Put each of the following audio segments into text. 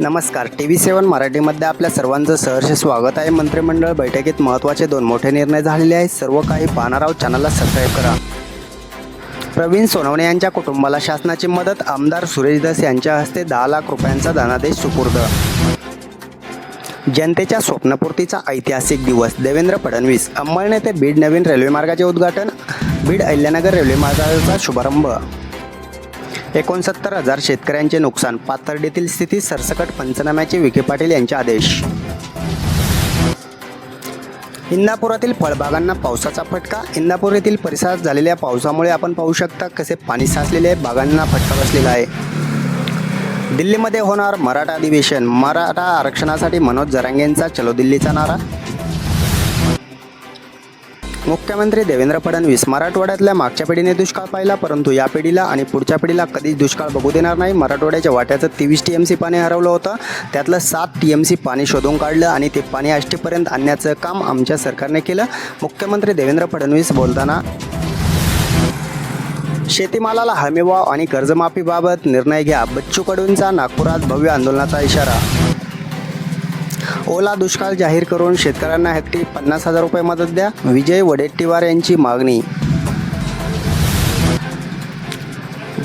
नमस्कार. T V सेवन मराठीमध्ये आपल्या सर्वांचं सहर्ष स्वागत आहे. मंत्रिमंडळ बैठकीत महत्त्वाचे दोन मोठे निर्णय झालेले आहेत. सर्व काही पाहणार आहोत चॅनलला सबस्क्राईब करा. प्रवीण सोनवणे यांच्या कुटुंबाला शासनाची मदत आमदार सुरेश दास यांच्या हस्ते दहा लाख रुपयांचा धनादेश सुपूर्द. जनतेच्या स्वप्नपूर्तीचा ऐतिहासिक दिवस. देवेंद्र फडणवीस अंमळणे ते बीड नवीन रेल्वे मार्गाचे उद्घाटन बीड अहिल्यानगर रेल्वे मार्गाचा शुभारंभ. एकोणसत्तर हजार शेतकऱ्यांचे नुकसान. पाथर्डीतील स्थिती सरसकट. पंचनाम्याचे विखे पाटील यांचे आदेश. इंदापुरातील फळबागांना पावसाचा फटका. इंदापूर येथील परिसरात झालेल्या पावसामुळे आपण पाहू शकता कसे पाणी साचलेले बागांना फटका बसलेला आहे. दिल्लीमध्ये होणार मराठा अधिवेशन. मराठा आरक्षणासाठी मनोज जरांगेंचा चलो दिल्लीचा नारा मुख्यमंत्री देवेंद्र फडणवीस मराठवाड्यातल्या मागच्या पिढीने दुष्काळ पाहिला परंतु या पिढीला आणि पुढच्या पिढीला कधीच दुष्काळ बघू देणार नाही. मराठवाड्याच्या वाट्याचं तेवीस टी एम सी पाणी हरवलं होतं. त्यातलं सात टी एम सी पाणी शोधून काढलं आणि ते पाणी आष्टीपर्यंत आणण्याचं काम आमच्या सरकारने केलं. मुख्यमंत्री देवेंद्र फडणवीस बोलताना शेतीमालाला हमीभाव आणि कर्जमाफीबाबत निर्णय घ्या. बच्चू कडूंचा नागपुरात भव्य आंदोलनाचा इशारा. ओला दुष्काळ जाहीर करून शेतकऱ्यांना हेक्टरी पन्नास हजार रुपये मदत द्या. विजय वडेट्टीवार यांची मागणी.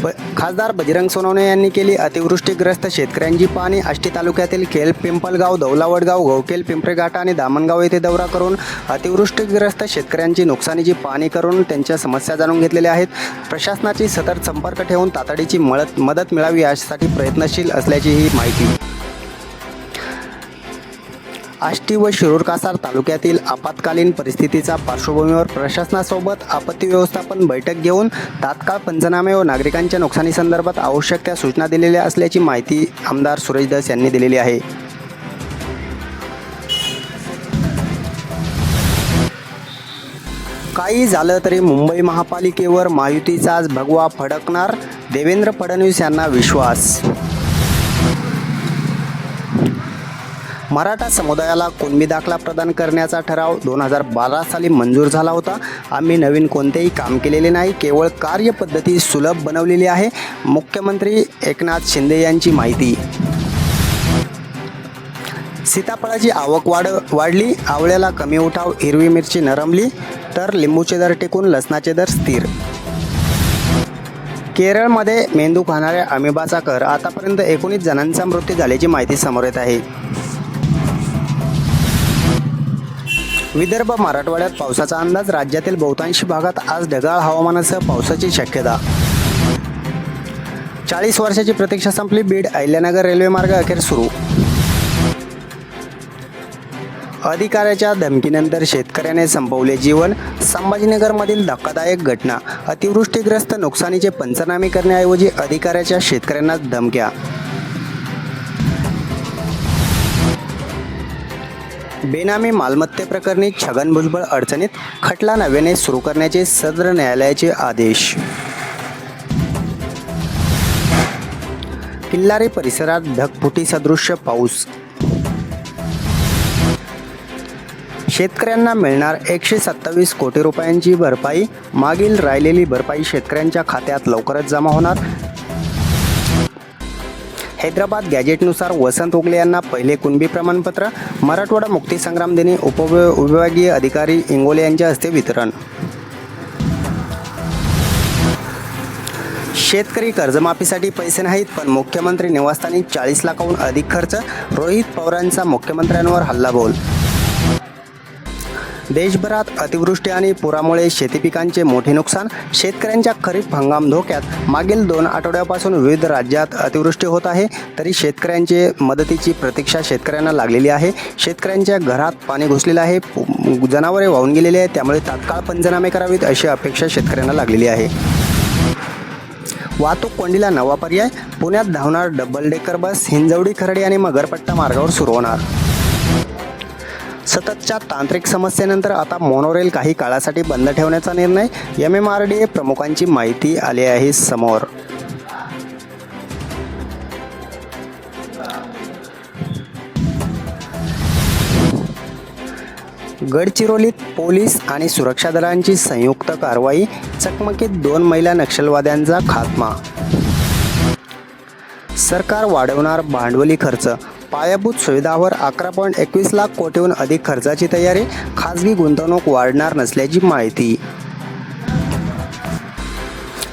ब खासदार बजरंग सोनवणे यांनी केली अतिवृष्टीग्रस्त शेतकऱ्यांची पाहणी. आष्टी तालुक्यातील खेल पिंपलगाव दौलावडगाव घोकेल पिंपरेघाटा आणि दामणगाव येथे दौरा करून अतिवृष्टीग्रस्त शेतकऱ्यांची नुकसानीची पाहणी करून त्यांच्या समस्या जाणून घेतलेल्या आहेत. प्रशासनाची सतत संपर्क ठेवून तातडीची मळत मदत मिळावी यासाठी प्रयत्नशील असल्याची ही माहिती. आष्टी व शिरूर कासार तालुक्यातील आपत्कालीन परिस्थितीचा पार्श्वभूमीवर प्रशासनासोबत आपत्ती व्यवस्थापन बैठक घेऊन तात्काळ पंचनामे व नागरिकांच्या नुकसानीसंदर्भात आवश्यक त्या सूचना दिलेल्या असल्याची माहिती आमदार सुरेश दस यांनी दिलेली आहे. काही झालं तरी मुंबई महापालिकेवर महायुतीचाच भगवा फडकणार देवेंद्र फडणवीस यांना विश्वास. मराठा समुदायाला कुणबी दाखला प्रदान करण्याचा ठराव दोन हजार बारा साली मंजूर झाला होता. आम्ही नवीन कोणतेही काम केलेले नाही केवळ कार्यपद्धती सुलभ बनवलेली आहे मुख्यमंत्री एकनाथ शिंदे यांची माहिती. सीताफळाची आवक वाढ वाढली आवळ्याला कमी उठाव हिरवी मिरची नरमली तर लिंबूचे दर टिकून लसणाचे दर स्थिर. केरळमध्ये मेंदू खाणाऱ्या अमिबाचा कर आतापर्यंत एकोणीस जणांचा मृत्यू झाल्याची माहिती समोर येत आहे. विदर्भ मराठवाड्यात पावसाचा अंदाज राज्यातील बहुतांशी भागात आज ढगाळ हवामानासह पावसाची शक्यता. चाळीस वर्षाची प्रतीक्षा संपली बीड अहिल्यानगर रेल्वे मार्ग अखेर सुरू. अधिकाऱ्याच्या धमकीनंतर शेतकऱ्याने संपवले जीवन संभाजीनगरमधील धक्कादायक घटना. अतिवृष्टीग्रस्त नुकसानीचे पंचनामे करण्याऐवजी अधिकाऱ्याच्या शेतकऱ्यांना धमक्या. बेनामी मालमत्तेप्रकरणी छगन भुजबळ अडचणीत खटला नव्याने सुरू करण्याचे सदर न्यायालयाचे आदेश. किल्लारी परिसरात ढगफुटी सदृश्य पाऊस. शेतकऱ्यांना मिळणार एकशे सत्तावीस कोटी रुपयांची भरपाई मागील राहिलेली भरपाई शेतकऱ्यांच्या खात्यात लवकरच जमा होणार. हैदराबाद गॅजेटनुसार वसंत उगले यांना पहिले कुणबी प्रमाणपत्र मराठवाडा मुक्तीसंग्राम दिनी उपविभागीय अधिकारी इंगोले यांच्या हस्ते वितरण. शेतकरी कर्जमाफीसाठी पैसे नाहीत पण मुख्यमंत्री निवासस्थानी चाळीस लाखाहून अधिक खर्च रोहित पवारांचा मुख्यमंत्र्यांवर हल्लाबोल देशभरात अतिवृष्टी आणि पुरामुळे शेती पिकांचे मोठे नुकसान शेतकऱ्यांच्या खरीप हंगाम धोक्यात मागील दोन आठवड्यापासून विविध राज्यात अतिवृष्टी होत आहे तरी शेतकऱ्यांचे मदतीची प्रतीक्षा शेतकऱ्यांना लागलेली आहे. शेतकऱ्यांच्या घरात पाणी घुसलेलं आहे पु- जनावरे वाहून गेलेली आहे त्यामुळे तात्काळ पंचनामे करावेत अशी अपेक्षा शेतकऱ्यांना लागलेली आहे. वाहतूक कोंडीला नवा पर्याय पुण्यात धावणार double decker bus Hinjawadi Kharadi आणि मगरपट्टा मार्गावर सुरू होणार. सततच्या तांत्रिक समस्येनंतर आता मोनोरेल काही काळासाठी बंद ठेवण्याचा निर्णय M M R D A प्रमुखांची माहिती आली आहे समोर. गडचिरोलीत पोलीस आणि सुरक्षा दलांची संयुक्त कारवाई चकमकीत दोन महिला नक्षलवाद्यांचा खात्मा. सरकार वाढवणार भांडवली खर्च पायाभूत सुविधावर अकरा पॉईंट एकवीस लाख कोटीहून अधिक खर्चाची तयारी खाजगी गुंतवणूक वाढणार नसल्याची माहिती.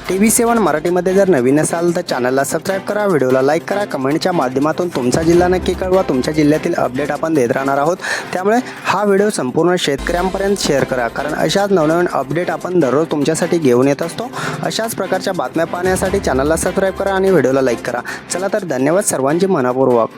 टी व्ही सेवन मराठीमध्ये जर नवीन असाल तर चॅनलला सबस्क्राईब करा व्हिडिओला लाईक करा कमेंटच्या माध्यमातून तुमचा जिल्हा नक्की कळवा तुमच्या जिल्ह्यातील अपडेट आपण देत राहणार आहोत. त्यामुळे हा व्हिडिओ संपूर्ण शेतकऱ्यांपर्यंत शेअर करा कारण अशाच नवनवीन अपडेट आपण दररोज तुमच्यासाठी घेऊन येत असतो. अशाच प्रकारच्या बातम्या पाहण्यासाठी चॅनलला सबस्क्राईब करा आणि व्हिडिओला लाईक करा. चला तर धन्यवाद सर्वांचे मनापूर्वक.